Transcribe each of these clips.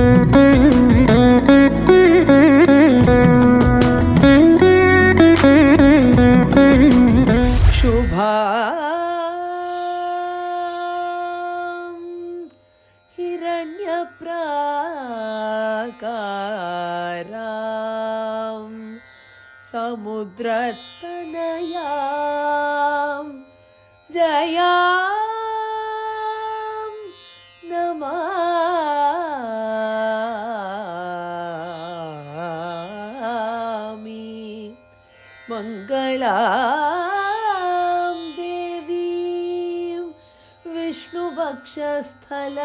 Mm-hmm. विष्णुवक्षस्थल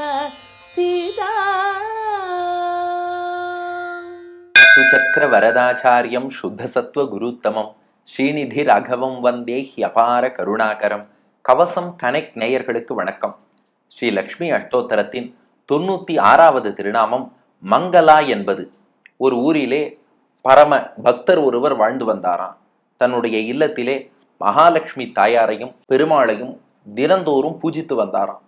स्थिता சுச்சக்கர வரதாச்சாரியம் சுத்தசத்வ குருத்தமம் ஸ்ரீநிதி ராகவம் வந்தே ஹியபார கருணாகரம் கவசம் connect நேயர்களுக்கு வணக்கம் ஸ்ரீ லக்ஷ்மி அஷ்டோத்தரத்தின் தொண்ணூத்தி ஆறாவது திருநாமம் மங்களா என்பது ஒரு ஊரிலே பரம பக்தர் ஒருவர் வாழ்ந்து வந்தாராம் தன்னுடைய இல்லத்திலே மகாலட்சுமி தாயாரையும் பெருமாளையும் தினந்தோறும் பூஜித்து வந்தாராம்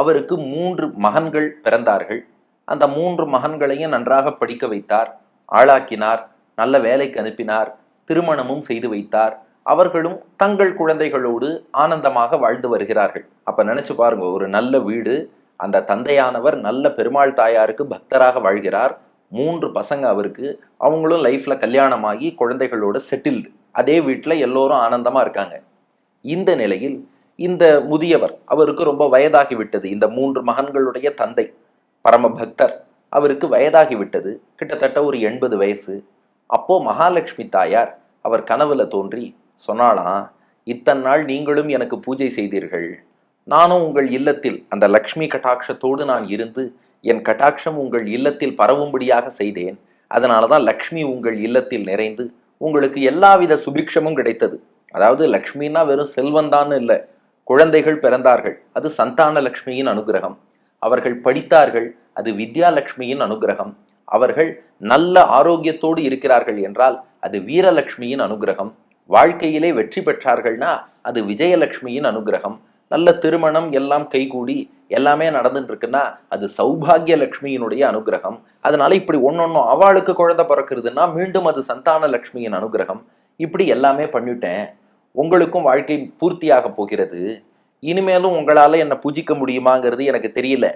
அவருக்கு மூன்று மகன்கள் பிறந்தார்கள். அந்த மூன்று மகன்களையும் நன்றாக படிக்க வைத்தார். ஆளாக்கினார் நல்ல வேலைக்கு அனுப்பினார் திருமணமும் செய்து வைத்தார். அவர்களும் தங்கள் குழந்தைகளோடு ஆனந்தமாக வாழ்ந்து வருகிறார்கள். அப்ப நினைச்சு பாருங்க ஒரு நல்ல வீடு அந்த தந்தையானவர் நல்ல பெருமாள் தாயாருக்கு பக்தராக வாழ்கிறார். மூன்று பசங்க அவருக்கு அவங்களும் லைஃப்ல கல்யாணமாகி குழந்தைகளோட செட்டில்டு அதே வீட்டில் எல்லோரும் ஆனந்தமா இருக்காங்க. இந்த நிலையில் இந்த முதியவர் அவருக்கு ரொம்ப வயதாகிவிட்டது இந்த மூன்று மகன்களுடைய தந்தை பரமபக்தர் அவருக்கு வயதாகிவிட்டது கிட்டத்தட்ட ஒரு எண்பது வயசு. அப்போ மகாலட்சுமி தாயார் அவர் கனவுல தோன்றி சொன்னாலாம் இத்தனை நாள் நீங்களும் எனக்கு பூஜை செய்தீர்கள். நானும் உங்கள் இல்லத்தில் அந்த லக்ஷ்மி கட்டாட்சத்தோடு நான் இருந்து என் கட்டாட்சம் உங்கள் இல்லத்தில் பரவும்படியாக செய்தேன். அதனால தான் லக்ஷ்மி உங்கள் இல்லத்தில் நிறைந்து உங்களுக்கு எல்லாவித சுபிக்ஷமும் கிடைத்தது. அதாவது லக்ஷ்மின்னா வெறும் செல்வந்தான்னு இல்லை. குழந்தைகள் பிறந்தார்கள். அது சந்தான லக்ஷ்மியின் அனுகிரகம். அவர்கள் படித்தார்கள். அது வித்யாலட்சுமியின் அனுகிரகம். அவர்கள் நல்ல ஆரோக்கியத்தோடு இருக்கிறார்கள் என்றால் அது வீரலட்சுமியின் அனுகிரகம். வாழ்க்கையிலே வெற்றி பெற்றார்கள்னா அது விஜயலட்சுமியின் அனுகிரகம். நல்ல திருமணம் எல்லாம் கைகூடி எல்லாமே நடந்துட்டு இருக்குன்னா அது சௌபாகிய லட்சுமியினுடைய அனுகிரகம். அதனால இப்படி ஒன்னொன்னும் அவளுக்கு குழந்தை பிறக்குறதுன்னா மீண்டும் அது சந்தான லட்சுமியின் அனுகிரகம். இப்படி எல்லாமே பண்ணிட்டேன். உங்களுக்கும் வாழ்க்கை பூர்த்தியாக போகிறது. இனிமேலும் உங்களால் என்னை பூஜிக்க முடியுமாங்கிறது எனக்கு தெரியல.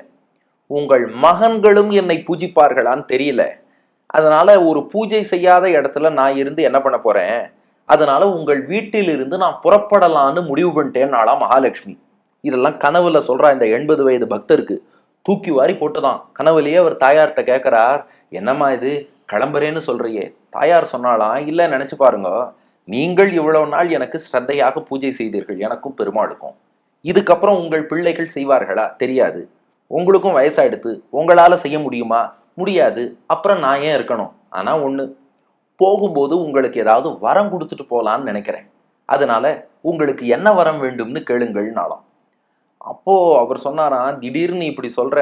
உங்கள் மகன்களும் என்னை பூஜிப்பார்களான்னு தெரியல. அதனால ஒரு பூஜை செய்யாத இடத்துல நான் இருந்து என்ன பண்ண போறேன்? அதனால உங்கள் வீட்டிலிருந்து நான் புறப்படலான்னு முடிவு பண்ணிட்டேன் நாளா மகாலட்சுமி. இதெல்லாம் கனவுல சொல்றா இந்த எண்பது வயது பக்தருக்கு. தூக்கி வாரி போட்டுதான். கனவுலேயே அவர் தாயார்கிட்ட கேட்கிறார் என்னம்மா இது? கிளம்புறேன்னு சொல்றியே. தாயார் சொன்னாலாம் இல்லை நினைச்சு பாருங்க. நீங்கள் இவ்வளவு நாள் எனக்கு ஸ்ரத்தையாக பூஜை செய்தீர்கள் எனக்கும் பெருமாளுக்கும். இதுக்கப்புறம் உங்கள் பிள்ளைகள் செய்வார்களா? தெரியாது. உங்களுக்கும் வயசாயிடுத்து உங்களால் செய்ய முடியுமா? முடியாது. அப்புறம் நான் ஏன் இருக்கணும்? ஆனால் ஒன்று போகும்போது உங்களுக்கு ஏதாவது வரம் கொடுத்துட்டு போகலான்னு நினைக்கிறேன். அதனால உங்களுக்கு என்ன வரம் வேண்டும்னு கேளுங்கள் அப்போது அவர் சொன்னாராம் திடீர்னு இப்படி சொல்கிற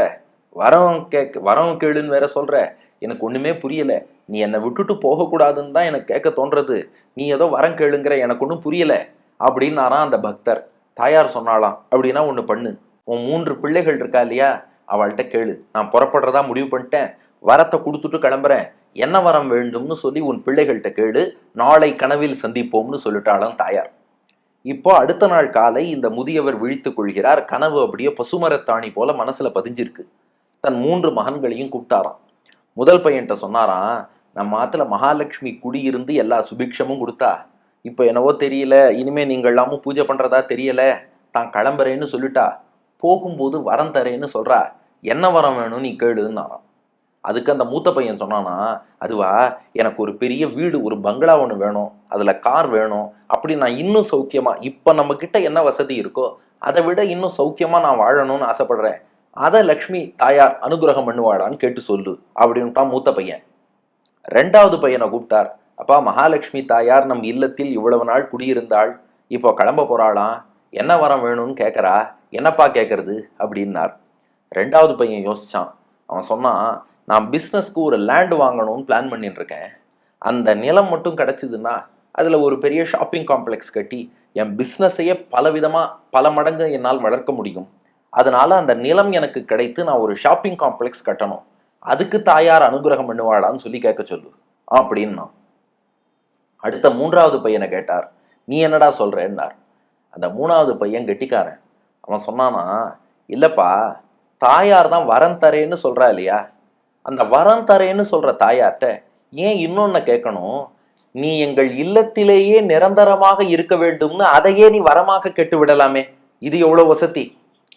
வரம் கேட்க வரம் கேளுன்னு வேற சொல்ற. எனக்கு ஒண்ணுமே புரியல. நீ என்னை விட்டுட்டு போகக்கூடாதுன்னு தான் எனக்கு கேட்க தோன்றது. நீ ஏதோ வரம் கேளுங்கிற எனக்கு ஒன்றும் புரியல. அப்படின்னாராம் அந்த பக்தர். தாயார் சொன்னாலாம் அப்படின்னா ஒன்று பண்ணு. உன் மூன்று பிள்ளைகள் இருக்கா இல்லையா? அவள்கிட்ட கேளு. நான் புறப்படுறதா முடிவு பண்ணிட்டேன். வரத்தை கொடுத்துட்டு கிளம்புறேன். என்ன வரம் வேண்டும்னு சொல்லி உன் பிள்ளைகள்கிட்ட கேளு. நாளை கனவில் சந்திப்போம்னு சொல்லிட்டாலும் தாயார். இப்போ அடுத்த நாள் காலை இந்த முதியவர் விழித்துக் கொள்கிறார். கனவு அப்படியே பசுமரத்தாணி போல மனசுல பதிஞ்சிருக்கு. தன் மூன்று மகன்களையும் கூப்பிட்டாராம். முதல் பையன்கிட்ட சொன்னாராம் நம்ம ஆத்துல மகாலட்சுமி குடியிருந்து எல்லா சுபிக்ஷமும் கொடுத்தா இப்போ என்னவோ தெரியல இனிமே நீங்கள் எல்லாமும் பூஜை பண்றதா தெரியல தான் கிளம்புறேன்னு சொல்லிட்டா போகும்போது வரம் தரேன்னு சொல்றா என்ன வரம் வேணும் நீ கேளுன்னாராம். அதுக்கு அந்த மூத்த பையன் சொன்னானா அதுவா எனக்கு ஒரு பெரிய வீடு ஒரு பங்களா ஒன்று வேணும் அதுல கார் வேணும் அப்படி நான் இன்னும் சௌக்கியமா இப்போ நம்ம கிட்ட என்ன வசதி இருக்கோ அதை விட இன்னும் சௌக்கியமா நான் வாழணும்னு ஆசைப்படுறேன். அதை லக்ஷ்மி தாயார் அனுகிரகம் பண்ணுவாளான்னு கேட்டு சொல்லு அப்படின்ட்டான் மூத்த பையன். ரெண்டாவது பையனை கூப்பிட்டார். அப்பா மகாலட்சுமி தாயார் நம் இல்லத்தில் இவ்வளவு நாள் குடியிருந்தாள். இப்போ கிளம்ப போறாளாம் என்ன வரம் வேணும்னு கேட்குறா என்னப்பா கேட்கறது அப்படின்னார். ரெண்டாவது பையன் யோசிச்சான். அவன் சொன்னான் நான் பிஸ்னஸ்க்கு ஒரு லேண்ட் வாங்கணும்னு பிளான் பண்ணிட்டு இருக்கேன் அந்த நிலம் மட்டும் கிடச்சிதுன்னா அதில் ஒரு பெரிய ஷாப்பிங் காம்ப்ளெக்ஸ் கட்டி என் பிஸ்னஸையே பலவிதமாக பல மடங்கு என்னால் வளர்க்க முடியும். அதனால அந்த நிலம் எனக்கு கிடைத்து நான் ஒரு ஷாப்பிங் காம்ப்ளெக்ஸ் கட்டணும். அதுக்கு தாயார் அனுகிரகம் பண்ணுவாளான்னு சொல்லி கேட்க சொல்லு. அப்படின்னா அடுத்த மூன்றாவது பையனை கேட்டார். நீ என்னடா சொல்றேன்னார். அந்த மூணாவது பையன் கெட்டிக்காரன். அவன் சொன்னானா இல்லப்பா தாயார் தான் வரம் தரேன்னு சொல்றா இல்லையா? அந்த வரம் தரேன்னு சொல்ற தாயார்கிட்ட ஏன் இன்னொன்னு கேட்கணும்? நீ எங்கள் இல்லத்திலேயே நிரந்தரமாக இருக்க வேண்டும்னு அதையே நீ வரமாக கெட்டு விடலாமே. இது எவ்வளவு வசதி?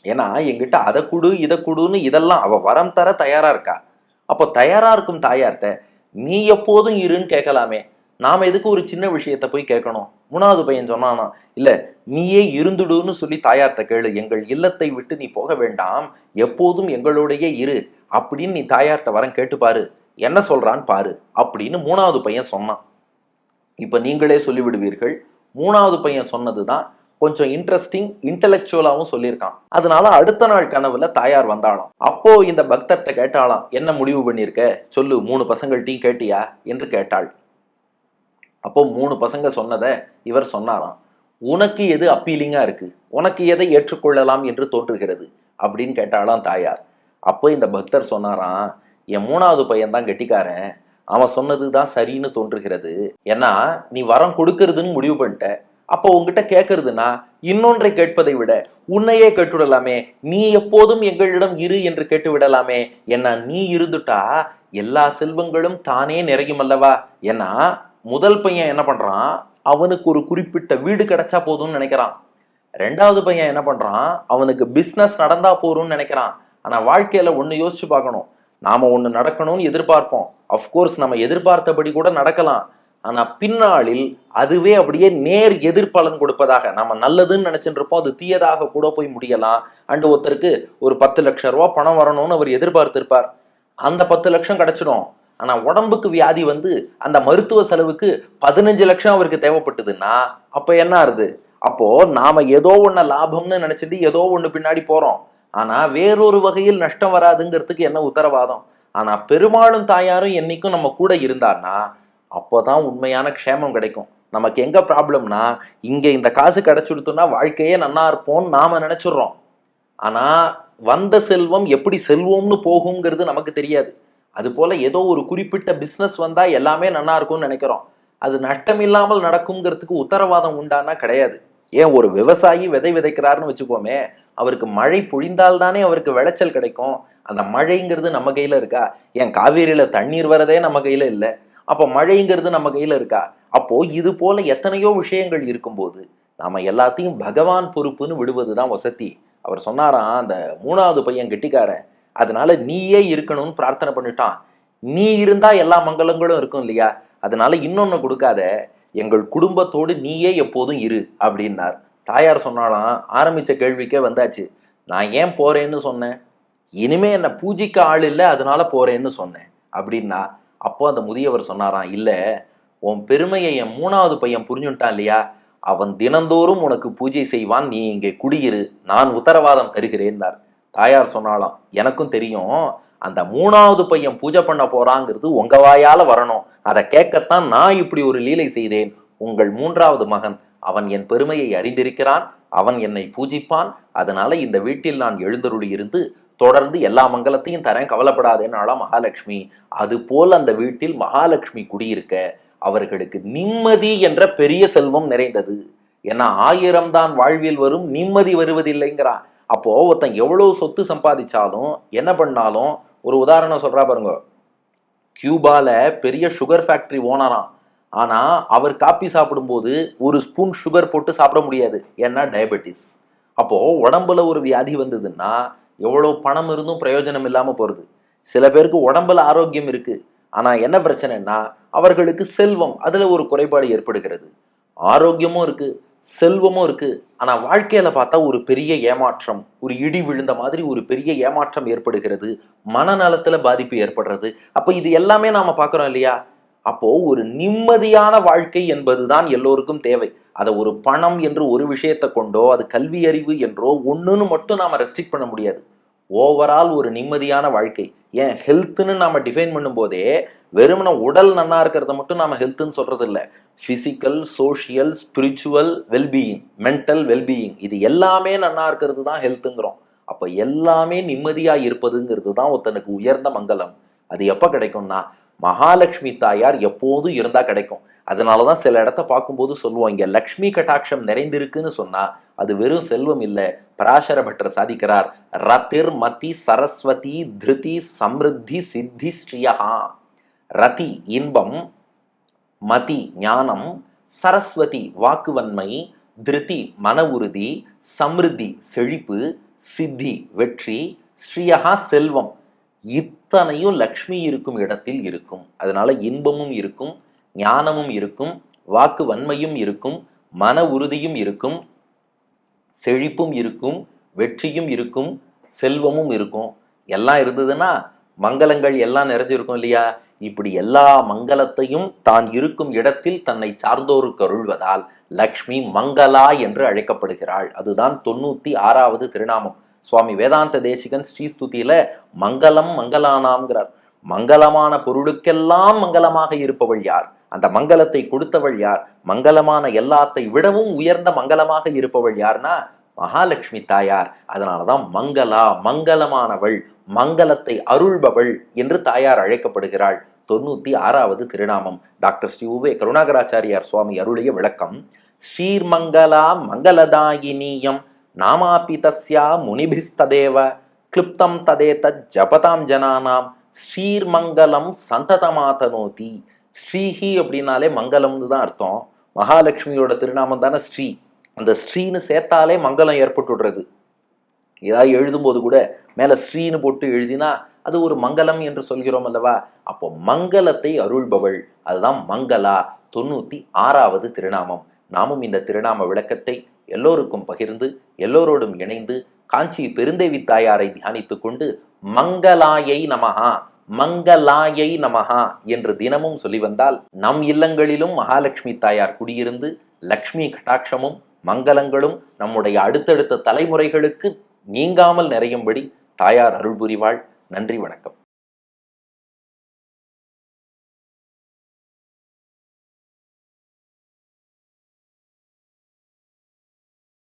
ஏன்னா எங்கிட்ட அதை குடு இதை குடுன்னு இதெல்லாம் அவ வரம் தர தயாரா இருக்கா? அப்போ தயாரா இருக்கும் தாயார்த்த நீ எப்போதும் இருன்னு கேட்கலாமே. நாம எதுக்கு ஒரு சின்ன விஷயத்த போய் கேட்கணும்? மூணாவது பையன் சொன்னானா இல்ல நீயே இருந்துடுன்னு சொல்லி தாயார்த்த கேளு. எங்கள் இல்லத்தை விட்டு நீ போக வேண்டாம். எப்போதும் எங்களுடைய இரு. அப்படின்னு நீ தாயார்த்த வரம் கேட்டு பாரு. என்ன சொல்றான்னு பாரு அப்படின்னு மூணாவது பையன் சொன்னான். இப்ப நீங்களே சொல்லிவிடுவீர்கள். மூணாவது பையன் சொன்னதுதான் கொஞ்சம் இன்ட்ரெஸ்டிங் இன்டலெக்சுவலாகவும் சொல்லியிருக்கான். அதனால அடுத்த நாள் கனவுல தாயார் வந்தாலாம் அப்போ இந்த பக்தர்கிட்ட கேட்டாலாம் என்ன முடிவு பண்ணியிருக்க? சொல்லு மூணு பசங்கள்ட்டையும் கேட்டியா? என்று கேட்டாள். அப்போ மூணு பசங்க சொன்னதை இவர் சொன்னாராம். உனக்கு எது அப்பீலிங்கா இருக்கு? உனக்கு எதை ஏற்றுக்கொள்ளலாம் என்று தோன்றுகிறது? அப்படின்னு கேட்டாலாம் தாயார். அப்போ இந்த பக்தர் சொன்னாராம் என் மூணாவது பையன் தான் கெட்டிக்காரன். அவன் சொன்னது தான் சரின்னு தோன்றுகிறது. ஏன்னா நீ வரம் கொடுக்கறதுன்னு முடிவு பண்ணிட்ட. அப்போ உங்ககிட்ட கேட்கறதுனா இன்னொன்றை கேட்பதை விட உன்னையே கேட்டுவிடலாமே நீ எப்போதும் எங்களிடம் இரு என்று கேட்டு விடலாமே என்ன நீ இருந்துட்டா எல்லா செல்வங்களும் தானே நிறையும் அல்லவா? ஏன்னா முதல் பையன் என்ன பண்றான்? அவனுக்கு ஒரு குறிப்பிட்ட வீடு கிடைச்சா போதும்னு நினைக்கிறான். ரெண்டாவது பையன் என்ன பண்றான்? அவனுக்கு பிஸ்னஸ் நடந்தா போறோம்னு நினைக்கிறான். ஆனா வாழ்க்கையில ஒண்ணு யோசிச்சு பார்க்கணும். நாம ஒண்ணு நடக்கணும்னு எதிர்பார்ப்போம். அஃப்கோர்ஸ் நம்ம எதிர்பார்த்தபடி கூட நடக்கலாம். ஆனா பின்னாளில் அதுவே அப்படியே நேர் எதிர்பலன் கொடுப்பதாக நம்ம நல்லதுன்னு நினைச்சிட்டு இருப்போம் அது தீயதாக கூட போய் முடியலாம். அண்டு ஒருத்தருக்கு ஒரு பத்து லட்சம் ரூபா பணம் வரணும்னு அவர் எதிர்பார்த்திருப்பார். அந்த பத்து லட்சம் கிடைச்சிடும். ஆனா உடம்புக்கு வியாதி வந்து அந்த மருத்துவ செலவுக்கு பதினஞ்சு லட்சம் அவருக்கு தேவைப்பட்டதுன்னா அப்ப என்ன ஆறுது? அப்போ நாம ஏதோ ஒண்ணு லாபம்னு நினைச்சிட்டு ஏதோ ஒண்ணு பின்னாடி போறோம். ஆனா வேறொரு வகையில் நஷ்டம் வராதுங்கிறதுக்கு என்ன உத்தரவாதம்? ஆனா பெருமாளும் தாயாரும் என்னைக்கும் நம்ம கூட இருந்தான்னா அப்போ தான் உண்மையான க்ஷேமம் கிடைக்கும். நமக்கு எங்கே ப்ராப்ளம்னா இங்கே இந்த காசு கிடைச்சுடுத்தோம்னா வாழ்க்கையே நல்லா இருப்போம்னு நாம் நினச்சிட்றோம். ஆனால் வந்த செல்வம் எப்படி செல்வம்னு போகுங்கிறது நமக்கு தெரியாது. அதுபோல் ஏதோ ஒரு குறிப்பிட்ட பிஸ்னஸ் வந்தால் எல்லாமே நல்லா இருக்கும்னு நினைக்கிறோம். அது நஷ்டம் இல்லாமல் நடக்குங்கிறதுக்கு உத்தரவாதம் உண்டானா கிடையாது. ஏன் ஒரு விவசாயி விதை விதைக்கிறாருன்னு வச்சுக்கோமே அவருக்கு மழை பொழிந்தால் தானே அவருக்கு விளைச்சல் கிடைக்கும். அந்த மழைங்கிறது நம்ம கையில் இருக்கா? ஏன் காவேரியில் தண்ணீர் வரதே நம்ம கையில் இல்லை. அப்போ மழைங்கிறது நம்ம கையில் இருக்கா? அப்போ இது போல எத்தனையோ விஷயங்கள் இருக்கும்போது நாம எல்லாத்தையும் பகவான் பொறுப்புன்னு விடுவது தான் வசதி. அவர் சொன்னாராம் அந்த மூணாவது பையன் கெட்டிக்காரன் அதனால நீயே இருக்கணும்னு பிரார்த்தனை பண்ணிட்டான். நீ இருந்தா எல்லா மங்களங்களும் இருக்கும் இல்லையா? அதனால இன்னொன்னு கொடுக்காத எங்கள் குடும்பத்தோடு நீயே எப்போதும் இரு அப்படின்னார். தாயார் சொன்னாலாம் ஆரம்பிச்ச கேள்விக்கே வந்தாச்சு. நான் ஏன் போறேன்னு சொன்னேன்? இனிமே என்னை பூஜிக்க ஆள் இல்லை அதனால போறேன்னு சொன்னேன் அப்படின்னா அப்போ அந்த முதியவர் சொன்னாராம் இல்லை உன் பெருமையை என் மூணாவது பையன் புரிஞ்சுட்டான் இல்லையா? அவன் தினந்தோறும் உனக்கு பூஜை செய்வான் நீ இங்கே குடியிரு நான் உத்தரவாதம் தருகிறேன்னார் தாயார் சொன்னாலாம் எனக்கும் தெரியும் அந்த மூணாவது பையன் பூஜை பண்ண போறாங்கிறது உங்க வாயால வரணும். அதை கேட்கத்தான் நான் இப்படி ஒரு லீலை செய்தேன். உங்கள் மூன்றாவது மகன் அவன் என் பெருமையை அறிந்திருக்கிறான் அவன் என்னை பூஜிப்பான். அதனால இந்த வீட்டில் நான் எழுந்தருளி இருந்து தொடர்ந்து எல்லா மங்களத்தையும் தரேன் கவலைப்படாதேனால மகாலட்சுமி. அது போல் அந்த வீட்டில் மகாலட்சுமி குடியிருக்க அவர்களுக்கு நிம்மதி என்ற பெரிய செல்வம் நிறைந்தது. ஏன்னா ஆயிரம் தான் வாழ்வில் வரும் நிம்மதி வருவதில்லைங்கிறான் அப்போ ஒருத்தன் எவ்வளவு சொத்து சம்பாதிச்சாலும் என்ன பண்ணாலும் ஒரு உதாரணம் சொல்றா பாருங்க. கியூபால பெரிய சுகர் ஃபேக்டரி ஓனரா ஆனா அவர் காப்பி சாப்பிடும்போது ஒரு ஸ்பூன் சுகர் போட்டு சாப்பிட முடியாது. ஏன்னா டயபெட்டிஸ் அப்போ உடம்புல ஒரு வியாதி வந்ததுன்னா எவ்வளோ பணம் இருந்தும் பிரயோஜனம் இல்லாமல் போகிறது சில பேருக்கு உடம்புல ஆரோக்கியம் இருக்குது ஆனால் என்ன பிரச்சனைன்னா அவர்களுக்கு செல்வம் அதில் ஒரு குறைபாடு ஏற்படுகிறது. ஆரோக்கியமும் இருக்குது செல்வமும் இருக்குது ஆனால் வாழ்க்கையில் பார்த்தா ஒரு பெரிய ஏமாற்றம் ஒரு இடி விழுந்த மாதிரி ஒரு பெரிய ஏமாற்றம் ஏற்படுகிறது. மனநலத்தில் பாதிப்பு ஏற்படுறது. அப்போ இது எல்லாமே நாம் பார்க்குறோம் இல்லையா? அப்போது ஒரு நிம்மதியான வாழ்க்கை என்பதுதான் எல்லோருக்கும் தேவை. அதை ஒரு பணம் என்று ஒரு விஷயத்தை கொண்டோ அது கல்வி அறிவு என்றோ ஒன்றுன்னு மட்டும் நாம் ரெஸ்ட்ரிக்ட் பண்ண முடியாது. ஓவரால் ஒரு நிம்மதியான வாழ்க்கை. ஏன்? ஹெல்த்துன்னு நாம் டிஃபைன் பண்ணும்போதே வெறுமன உடல் நன்னா இருக்கிறத மட்டும் நாம் ஹெல்த்துன்னு சொல்கிறது இல்லை physical social spiritual wellbeing mental wellbeing இது எல்லாமே நன்னா இருக்கிறது தான் ஹெல்த்துங்கிறோம் அப்போ எல்லாமே நிம்மதியாக இருப்பதுங்கிறது தான் ஒருத்தனுக்கு உயர்ந்த மங்கலம் அது எப்போ கிடைக்கும்னா மகாலட்சுமி தாயார் எப்போதும் இருந்தால் கிடைக்கும். அதனாலதான் சில இடத்த பார்க்கும்போது சொல்லுவோம் இங்கே லக்ஷ்மி கட்டாட்சம் நிறைந்திருக்குன்னு சொன்னால் அது வெறும் செல்வம் இல்லை பராசர பட்டர் சாதிக்கிறார். ரத்திர் மதி சரஸ்வதி திருதி சம்ருத்தி சித்தி ஸ்ரீயா ரதி இன்பம் மதி ஞானம் சரஸ்வதி வாக்குவன்மை திருதி மன உறுதி சம்ருத்தி செழிப்பு சித்தி வெற்றி ஸ்ரீயகா செல்வம். இத்தனையும் லக்ஷ்மி இருக்கும் இடத்தில் இருக்கும். அதனால இன்பமும் இருக்கும். ஞானமும் இருக்கும் வாக்கு வன்மையும் இருக்கும் மன உறுதியும் இருக்கும் செழிப்பும் இருக்கும் வெற்றியும் இருக்கும் செல்வமும் இருக்கும். எல்லாம் இருந்ததுன்னா மங்களங்கள் எல்லாம் நிறைஞ்சிருக்கும் இல்லையா? இப்படி எல்லா மங்களத்தையும் தான் இருக்கும் இடத்தில் தன்னை சார்ந்தோருக்கு அருள்வதால் லக்ஷ்மி மங்களா என்று அழைக்கப்படுகிறாள். அதுதான் தொண்ணூத்தி ஆறாவது திருநாமம். சுவாமி வேதாந்த தேசிகன் ஸ்ரீஸ்துதியில மங்களம் மங்களானாம்ங்கிறார். மங்களமான பொருளுக்கெல்லாம் மங்களமாக இருப்பவள் யார்? அந்த மங்களத்தை கொடுத்தவள் யார்? மங்களமான எல்லாத்தை விடவும் உயர்ந்த மங்களமாக இருப்பவள் யார்னா? மகாலட்சுமி தாயார். அதனாலதான் மங்களா மங்களமானவள் மங்களத்தை அருள்பவள் என்று தாயார் அழைக்கப்படுகிறாள். தொண்ணூத்தி ஆறாவது திருநாமம். டாக்டர் ஸ்ரீ உவே கருணாகராச்சாரியார் சுவாமி அருளிய விளக்கம். ஸ்ரீர்மங்கலா மங்களதாயினியம் நாமாபி தஸ்யா முனிபிஸ்ததேவ கிளிப்தம் ததேதத் ஜபதாம் ஜனானாம். ஸ்ரீர்மங்கலம் சந்ததமாதனோதி. ஸ்ரீஹி அப்படின்னாலே மங்களம்னு தான் அர்த்தம். மகாலட்சுமியோட திருநாமம் தானே ஸ்ரீ. அந்த ஸ்ரீன்னு சேர்த்தாலே மங்களம் ஏற்பட்டுடுறது. ஏதாவது எழுதும்போது கூட மேலே ஸ்ரீன்னு போட்டு எழுதினா அது ஒரு மங்களம் என்று சொல்கிறோம் அல்லவா? அப்போ மங்களத்தை அருள்பவள். அதுதான் மங்களா. தொண்ணூத்தி ஆறாவது திருநாமம். நாமும் இந்த திருநாம விளக்கத்தை எல்லோருக்கும் பகிர்ந்து எல்லோரோடும் இணைந்து காஞ்சி பெருந்தேவி தாயாரை தியானித்து கொண்டு மங்களாயை நமஹா மங்களாயை நமஹா என்று தினமும் சொல்லி வந்தால் நம் இல்லங்களிலும் மகாலட்சுமி தாயார் குடியிருந்து லக்ஷ்மி கட்டாட்சமும் மங்களங்களும் நம்முடைய அடுத்தடுத்த தலைமுறைகளுக்கு நீங்காமல் நிறையும்படி தாயார் அருள் புரிவாள் நன்றி வணக்கம்.